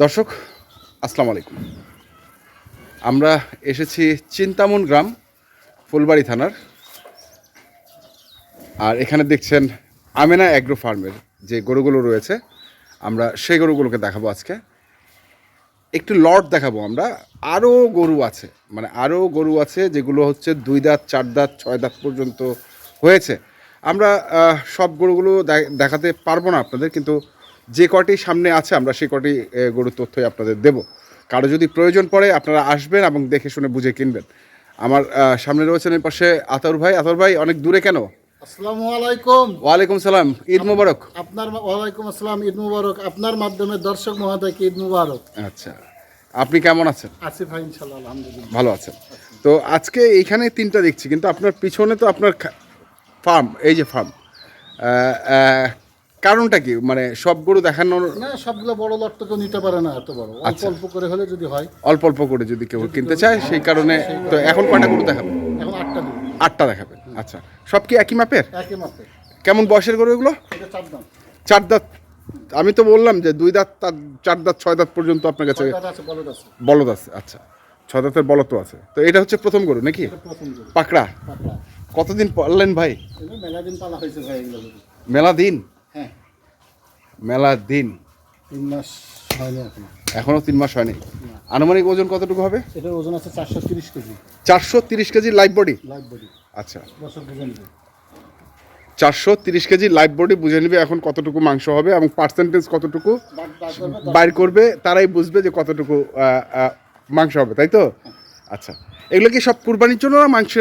দর্শক, আসসালামু আলাইকুম। আমরা এসেছি চিন্তামন গ্রাম, ফুলবাড়ি থানার। আর এখানে দেখছেন আমেনা অ্যাগ্রো ফার্মের যে গরুগুলো রয়েছে, আমরা সেই গরুগুলোকে দেখাবো আজকে। একটু লট দেখাবো আমরা। আরও গরু আছে মানে আরও গরু আছে যেগুলো হচ্ছে দুই দাঁত, চার দাঁত, ছয় দাঁত পর্যন্ত হয়েছে। আমরা সব গরুগুলো দেখাতে পারব না আপনাদের, কিন্তু যে কটি সামনে আছে আমরা সেই কটি গরুর তথ্যই আপনাদের দেব। কারও যদি প্রয়োজন পড়ে আপনারা আসবেন এবং দেখে শুনে বুঝে কিনবেন। আমার সামনে রয়েছেন এই পাশে আতর ভাই। আতর ভাই অনেক দূরে কেন? আসসালামু আলাইকুম। ওয়ালাইকুম সালাম। ঈদ মোবারক। আপনার ওয়ালাইকুম আসসালাম ঈদ মুবারক। আপনার মাধ্যমে দর্শক মহোদয়কে ঈদ মুবারক। আচ্ছা। আপনি কেমন আছেন? ভাই আলহামদুলিল্লাহ। ভালো আছেন। তো আজকে এইখানে তিনটা দেখছি কিন্তু আপনার পিছনে তো আপনার ফার্ম এই যে ফার্ম। কারণটা কি? মানে সব গরু দেখানোর না সবগুলো বড় লট তো কেউ নিতে পারে না এত বড়। অল্প আচ্ছা। অল্প করে হলে যদি হয়। অল্প অল্প করে যদি কেউ কিনতে চায় সেই কারণে তো এখন কয়টা গরু দেখাবেন? এখন আটটা আটটা দেখাবেন আচ্ছা। সব কি একই মাপের? একই মাপে কেমন বয়সের গরু এগুলো এটা চার দাম চার দাঁত। আমি তো বললাম যে দুই দাঁত তার চার দাঁত ছয় দাঁত পর্যন্ত আপনার কাছে ছয়টা আছে বলদ আছে। বলদ আছে আচ্ছা। ছয় দাঁতের বলদ তো আছে। তো এটা হচ্ছে প্রথম গরু নাকি? এটা প্রথম দিন পাকড়া। কতদিন পারলেন ভাই? এগুলো মেলা দিন পালা হয়েছে ভাই এগুলো। মেলা দিন হ্যাঁ মেলা দিন? তিন মাস হয়নি এখন। এখনও তিন মাস হয়নি? আনুমানিক ওজন কতটুকু হবে? এটার ওজন আছে চারশো তিরিশ কেজি। চারশো তিরিশ KG live body live body আচ্ছা। বছর বুঝে নেবে। চারশো তিরিশ কেজি লাইভ বডি বুঝে নেবে এখন কতটুকু মাংস হবে এবং পার্সেন্টেজ কতটুকু বাইর করবে তারাই বুঝবে যে কতটুকু আহ, আহ, মাংস হবে তাই তো? আচ্ছা। এগুলো কি সব কুরবানির জন্য না মাংস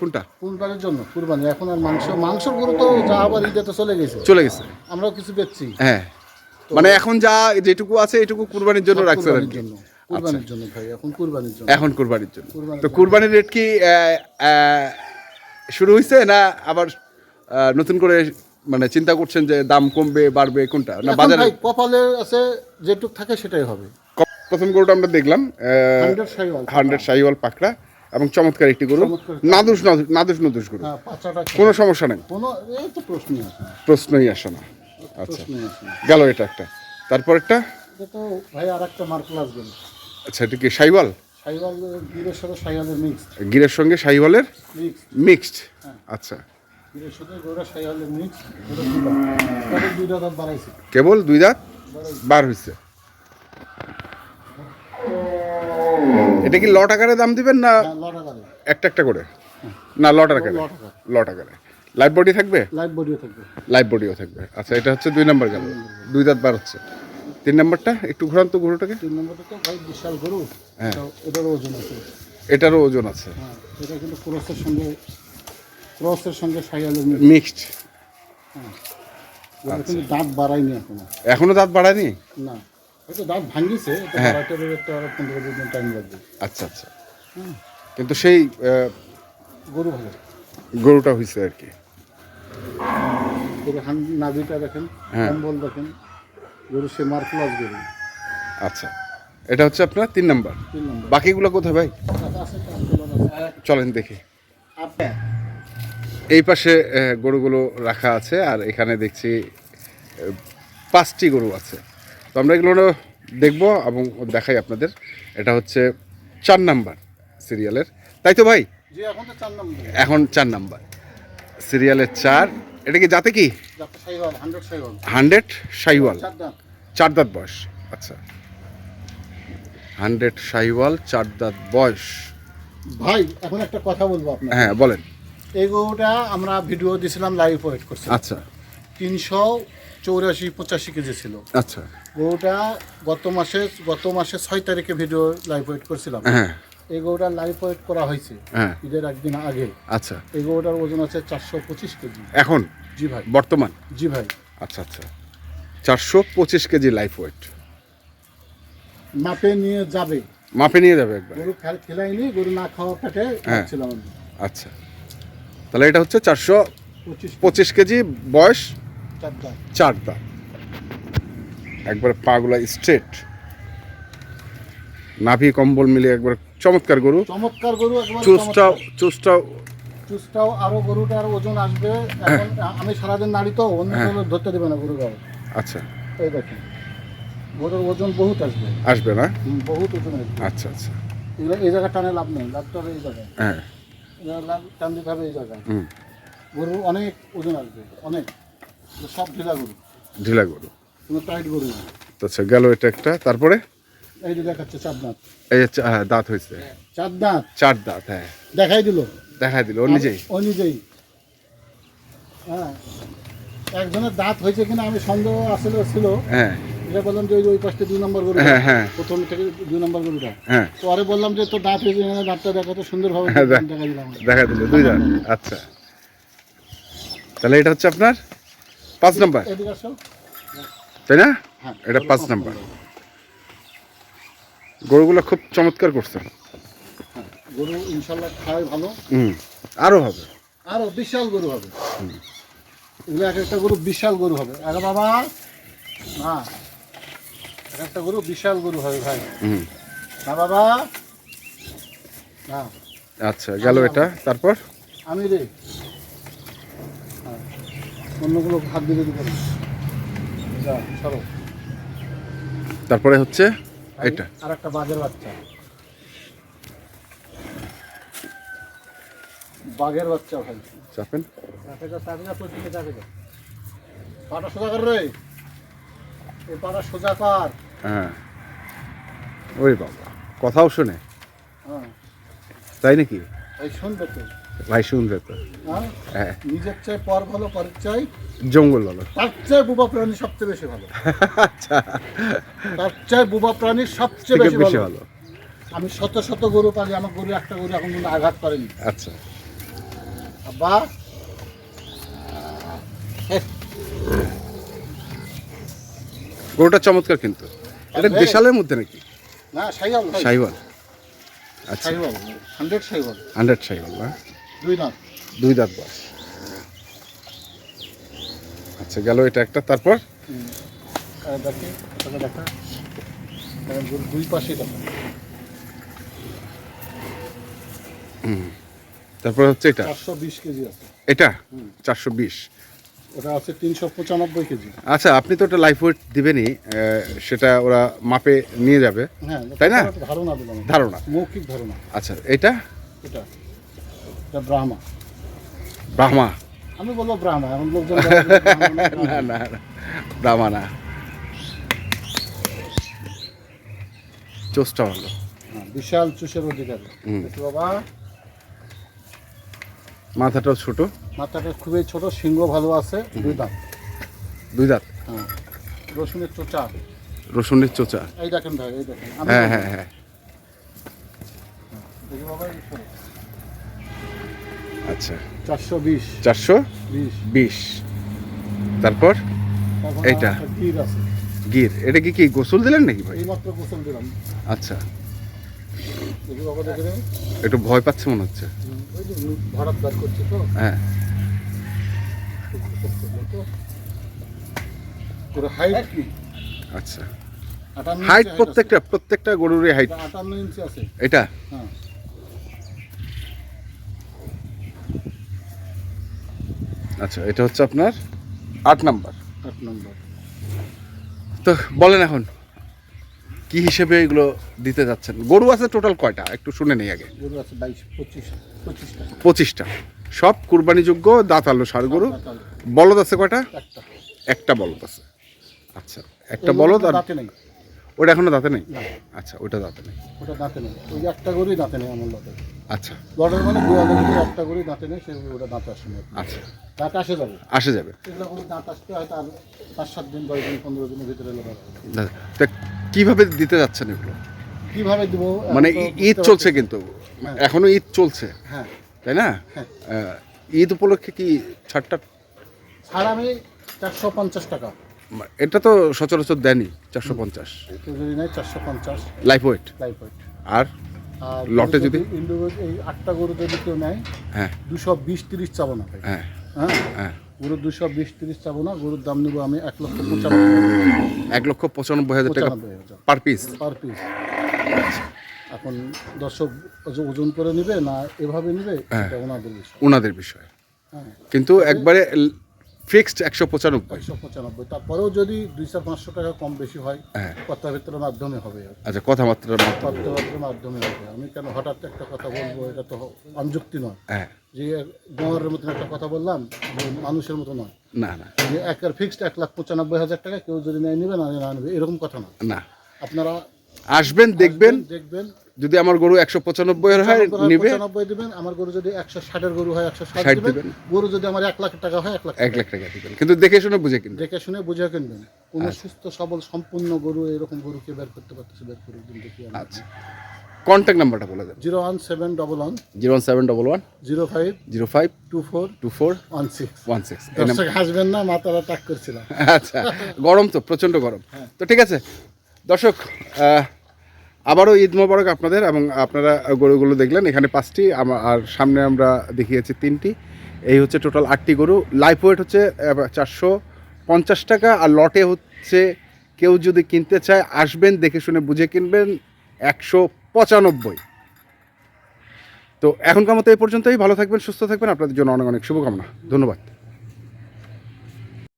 কোনটা? কুরবানির জন্য কুরবানি। এখন আর মাংস মাংসর গরু তো যা আবার ঈদে তো চলে গেছে। চলে গেছে। আমরাও কিছু বেচছি। হ্যাঁ। মানে এখন যা যেটুকু আছে এটুকু কুরবানির জন্য রাখছে আর কি। কুরবানির জন্য ভাই এখন কুরবানির জন্য। এখন কুরবানির জন্য। তো কুরবানির রেট কি শুরু হয়েছে না আবার নতুন করে মানে চিন্তা করছেন যে দাম কমবে বাড়বে কোনটা? না বাজারে? কপালে আছে যেটুক থাকে সেটাই হবে। প্রথম গরুটা আমরা দেখলাম হান্ড্রেড সাইওয়াল হান্ড্রেড শাহিওয়াল পাকড়া। এবং চমৎকার একটি গরু। নাদুস নাদুস নাদুস গরু। হ্যাঁ কোনো সমস্যা নেই। প্রশ্নই প্রশ্নই আসে না। আচ্ছা। গেল এটা একটা। তারপর একটা আচ্ছা এটা কি সাইওয়াল? গিরের সঙ্গে শাহিওয়ালের মিক্সড। আচ্ছা। তাদের দুইটা কেবল দুই দাঁত বার হয়েছে এটা কি লট আকারে দাম দিবেন না হ্যাঁ একটা একটা করে? না লট আকারে। লট আকারে। লাইভ বডি থাকবে? লাইভ বডিও থাকবে। লাইভ বডিও থাকবে। আচ্ছা এটা হচ্ছে দুই নাম্বার গেল। দুই দাঁত বার হচ্ছে। তিন নাম্বারটা একটু ঘোরান তো গরুটাকে। তিন নম্বরটা তো ভাই বিশাল গরু। হ্যাঁ। এটারও ওজন আছে। এটারও ওজন আছে। হ্যাঁ এটা কিন্তু ক্রসের সঙ্গে ক্রসের সঙ্গে সাইয়ালের মিক্সড কিন্তু দাঁত বাড়ায়নি এখনও। এখনও দাঁত বাড়ায়নি? না। দাঁত ভাঙিছে হ্যাঁ। পনেরো বিশ দিন টাইম লাগবে। আচ্ছা আচ্ছা। কিন্তু সেই গরু ভালো। গরুটা হয়েছে আর কি। গরু হান নাভিটা দেখেন হ্যাঁ। কম্বল দেখেন গরু সে মার্কুলাস গরু। আচ্ছা। এটা হচ্ছে আপনার তিন নাম্বার। তিন নম্বর। বাকিগুলো কোথায় ভাই। চলেন দেখি। এই পাশে গরুগুলো রাখা আছে আর এখানে দেখছি পাঁচটি গরু আছে। তো আমরা এগুলো দেখব এবং দেখাই আপনাদের। এটা হচ্ছে চার নাম্বার সিরিয়ালের। তাই তো ভাই? এখন চার নম্বর। সিরিয়ালের চার এটা কি যাতে কি? হান্ড্রেড সাইওয়াল। শাহিওয়াল চার দাঁত। বয়স। আচ্ছা। হান্ড্রেড শাহিওয়াল চার দাঁত বয়স। ভাই এখন একটা কথা বলব হ্যাঁ বলেন। এই গরুটা আমরা ভিডিও দিয়েছিলাম লাইভ ওয়েট করছি আচ্ছা। তিনশো চৌরাশি পঁচাশি কেজি ছিল। আচ্ছা। গরুটা গত মাসে গত মাসে ছয় তারিখে ভিডিও লাইভ ওয়েট করছিলাম। হ্যাঁ। এই গরুটা লাইভ ওয়েট করা হয়েছে হ্যাঁ। ঈদের একদিন আগে। আচ্ছা। এই গরুটার ওজন আছে চারশো পঁচিশ কেজি। এখন? জি ভাই। বর্তমান? জি ভাই। আচ্ছা আচ্ছা। চারশো পঁচিশ কেজি লাইফ ওয়েট মাপে নিয়ে যাবে। মাপে নিয়ে যাবে একবার। গরু খেল খেলাইনি গরু না খাওয়া পেটে হ্যাঁ। ছিলাম আচ্ছা। তাহলে এটা হচ্ছে চারশো পঁচিশ কেজি বয়স চার দাঁত একবার পাগুলা স্ট্রেট নাভি কম্বল মিলে একবার চমৎকার গরু। চমৎকার গরু একবার চুসটাও চুসটাও চুসটাও আরও গরুটার ওজন আসবে। আমি সারাদিন নাড়ি তো অন্য হ্যাঁ। ধরতে দেবে না গরু গাও আচ্ছা। এই দেখেন। গরুর ওজন বহুত আসবে। আসবে না? বহুত ওজন আসবে। আচ্ছা আচ্ছা। এগুলো এই জায়গায় টানে লাভ নেই লাভ তো এই জায়গায়। হ্যাঁ। লাভ টান দিতে হবে এই জায়গায়। হুম। গরু অনেক ওজন আসবে অনেক। সব ঢিলা গরু। ঢিলা গরু। কোনো টাইট গরু না। আচ্ছা গেল এটা একটা। তারপরে? এই যে দেখাচ্ছে চার দাঁত। এই হ্যাঁ, দাঁত হয়েছে। চার দাঁত। চার দাঁত হ্যাঁ। দেখাই দিল। দেখা দিল ও নিজেই? ও নিজেই। হ্যাঁ। একজনের দাঁত হয়েছে কিনা আমি সন্দেহ আসলে ছিল। হ্যাঁ। এটা বললাম যে ওই পাশে দুই নম্বর গরু হ্যাঁ, হ্যাঁ। প্রথম থেকে দুই নম্বর গরুটা। হ্যাঁ। পরে বললাম যে তোর দাঁত হয়েছে কিনা, দাঁতটা দেখা তো সুন্দরভাবে হ্যাঁ, দেখা দিলাম। দেখা দিল দুই দাঁত আচ্ছা। তাহলে এটা হচ্ছে আপনার? পাঁচ নাম্বার। তাই না? হ্যাঁ। এটা পাঁচ নাম্বার। গরুগুলো খুব চমৎকার করছে। হ্যাঁ, গরু ইনশাল্লাহ খায় ভালো। হুম আরও হবে। আরও বিশাল গরু হবে। এগুলো এক একটা গরু বিশাল গরু হবে। আরে বাবা না এক একটা গরু বিশাল গরু হবে ভাই। হুম। না বাবা না। আচ্ছা গেল এটা। তারপর? আমি রে অন্যগুলো হাত দিয়ে দিতে যা সরো। তারপরে হচ্ছে এটা। আর একটা বাঘের বাচ্চা। বাঘের বাচ্চা ভাই। চাপেন। পাটা সোজা কর রে। এই পাটা সোজা কর। হ্যাঁ। ওই বাবা কথাও শুনে। হ্যাঁ। তাই নাকি? এই শুনবে তো। ভাই শুনবে তো। হ্যাঁ? হ্যাঁ। নিজের চেয়ে পর ভালো পরের চাই। জঙ্গল বলো তার চেয়ে বুবা প্রাণী সবচেয়ে বেশি ভালো। আচ্ছা। তার চেয়ে বুবা প্রাণী সবচেয়ে বেশি ভালো। ভালো। আমি শত শত গরু পালি আমার গরু একটা গরু এখন কিন্তু আঘাত করেনি। আচ্ছা। আব্বা। গরুটা চমৎকার কিন্তু। এটা আরে। দেশালের মধ্যে নাকি? না সাইবাল ভাই। সাইওয়াল আচ্ছা। সাইবাল হান্ড্রেড সাইবাল হান্ড্রেড সাইওয়াল না? দুই দাঁত। দুই দাঁত বয়স। আচ্ছা গেল এটা একটা তারপর? দেখি দেখা। দুই পাশে দেখা তারপর হচ্ছে এটা? চারশো বিশ কেজি আছে। এটা? চারশো বিশ। ওটা আছে তিনশো পঁচানব্বই কেজি। আচ্ছা আপনি তো ওটা লাইফ ওয়েট দিবেনই সেটা ওরা মাপে নিয়ে যাবে। হ্যাঁ তাই না? ধারণা ধারণা। মৌখিক ধারণা। আচ্ছা এটা? এটা। এটা ব্রাহ্মা। ব্রাহ্মা? আমি বলব ব্রাহ্মা এখন লোকজন না, না। ব্রাহ্মা। না। চোষটা ভালো। হ্যাঁ, বিশাল চুষের অধিকারী। বাবা মাথাটাও ছোট? মাথাটা খুবই ছোট সিংহ ভালো আছে দুই দাঁত। দুই দাঁত? হ্যাঁ রসুনের চোচা। রসুনের চোচা? এই দেখেন ভাই এই দেখেন। হ্যাঁ হ্যাঁ হ্যাঁ। দেখি বাবা। আচ্ছা। চারশো বিশ। চারশো? বিশ। তারপর? এইটা। গির এটা কি কি গোসল দিলেন নাকি ভাই? গোসল দিলাম। আচ্ছা। একটু ভয় পাচ্ছে মনে হচ্ছে। হ্যাঁ। হাইট আচ্ছা। হাইট প্রত্যেকটা প্রত্যেকটা গরুরই হাইট এটা ইঞ্চি আছে। এটা? হ্যাঁ। আচ্ছা এটা হচ্ছে আপনার আট নাম্বার। আট নম্বর। তো বলেন এখন কি হিসেবে এগুলো দিতে যাচ্ছেন? গরু আছে টোটাল কয়টা? একটু শুনে নেই আগে। গরু আছে বাইশ পঁচিশ পঁচিশটা। পঁচিশটা। সব কুরবানিযোগ্য দাঁতালো সার গরু। বলদ আছে কয়টা? একটা। বলদ আছে। আচ্ছা একটা বলদ আর দাঁতে নেই। ওটা এখনও দাঁতে নেই? আচ্ছা ওটা দাঁতে নেই। ওটা দাঁতে নেই। ওই একটা গরুই দাঁতে নেই আমার লটে আচ্ছা। লটের মানে দু হাজার একটা গরুই দাঁতে নেই সে ওটা দাঁত আসে না। আচ্ছা। দাঁত আসে যাবে। আসে যাবে। গরু দাঁত আসতে হয়তো আর পাঁচ সাত দিন দশ দিন পনেরো দিনের ভিতরে তা কীভাবে দিতে যাচ্ছেন এগুলো? কীভাবে দিব মানে ঈদ চলছে কিন্তু। হ্যাঁ। এখনও ঈদ চলছে। হ্যাঁ। তাই না? হ্যাঁ। ঈদ উপলক্ষে কি ছাড়টা ছাড় আমি চারশো পঞ্চাশ টাকা। এটা তো সচরাচর দেয়নি চারশো পঞ্চাশ। চারশো পঞ্চাশ। লাইফ ওয়েট লাইফ ওয়েট আর? আর লটে যদি? ইন্ডিভিজুয়াল এই আটটা গরু যদি কেউ নেয় হ্যাঁ। দুশো বিশ তিরিশ চাবো না হ্যাঁ। হ্যাঁ? হ্যাঁ। গরুর দুশো বিশ তিরিশ চাবো না গরুর দাম নেব আমি এক লক্ষ পঁচানব্বই এক লক্ষ পঁচানব্বই হাজার টাকা পার পিস? Per piece. এখন দর্শক ওজ- ওজন করে নিবে না এভাবে নিবে হ্যাঁ। ওনাদের বিষয়। ওনাদের বিষয়। হ্যাঁ। কিন্তু একবারে ফিক্সড একশো পঁচানব্বই। একশো পঁচানব্বই। তারপরেও যদি দুই চার পাঁচশো টাকা কম বেশি হয় হ্যাঁ। কথাবার্তার মাধ্যমে হবে। আচ্ছা কথাবার্তার মাধ্যমে। কথাবার্তার মাধ্যমে হবে। আমি কেন হঠাৎ একটা কথা বলব এটা তো অনযুক্তি নয়। হ্যাঁ। যে গোয়ারের মতন একটা কথা বললাম মানুষের মতো নয়। না না। যে একের ফিক্সড এক লাখ পঁচানব্বই হাজার টাকা কেউ যদি নেয় নেবে না না নেবে এরকম কথা না না। আপনারা আসবেন দেখবেন। দেখবেন। যদি আমার গরু একশো পঁচানব্বই হয় নিবে। দিবেন আমার গরু যদি একশো ষাটের গরু হয় একশো ষাট 60 দিবেন। গরু যদি আমার এক লাখ টাকা হয় এক লাখ এক লাখ টাকা। দিবেন। কিন্তু দেখে শুনে বুঝে কিনবেন। দেখে শুনে বুঝে কিনবেন। কোন আচ্ছা। সুস্থ সবল সম্পূর্ণ গরু এরকম গরুকে বের করতে পারতেছে বের করে দিন দেখি আচ্ছা। কন্ট্যাক্ট নাম্বারটা বলে দেন। Zero one seven double one. Zero one seven double one. Zero five zero five two four two four one six. One six দর্শক হাসবেন না মাতারা টাক করছিলাম। আচ্ছা। গরম তো প্রচণ্ড গরম। তো ঠিক আছে। দর্শক আবারও ঈদ মোবারক আপনাদের এবং আপনারা গরুগুলো দেখলেন, এখানে পাঁচটি আর সামনে আমরা দেখিয়েছি তিনটি। এই হচ্ছে টোটাল আটটি গরু। লাইফ ওয়েট হচ্ছে চারশো পঞ্চাশ টাকা, আর লটে হচ্ছে কেউ যদি কিনতে চায়, আসবেন, দেখে শুনে বুঝে কিনবেন একশো পঁচানব্বই। তো এখনকার মতো এই পর্যন্তই। ভালো থাকবেন, সুস্থ থাকবেন। আপনাদের জন্য অনেক অনেক শুভকামনা। ধন্যবাদ।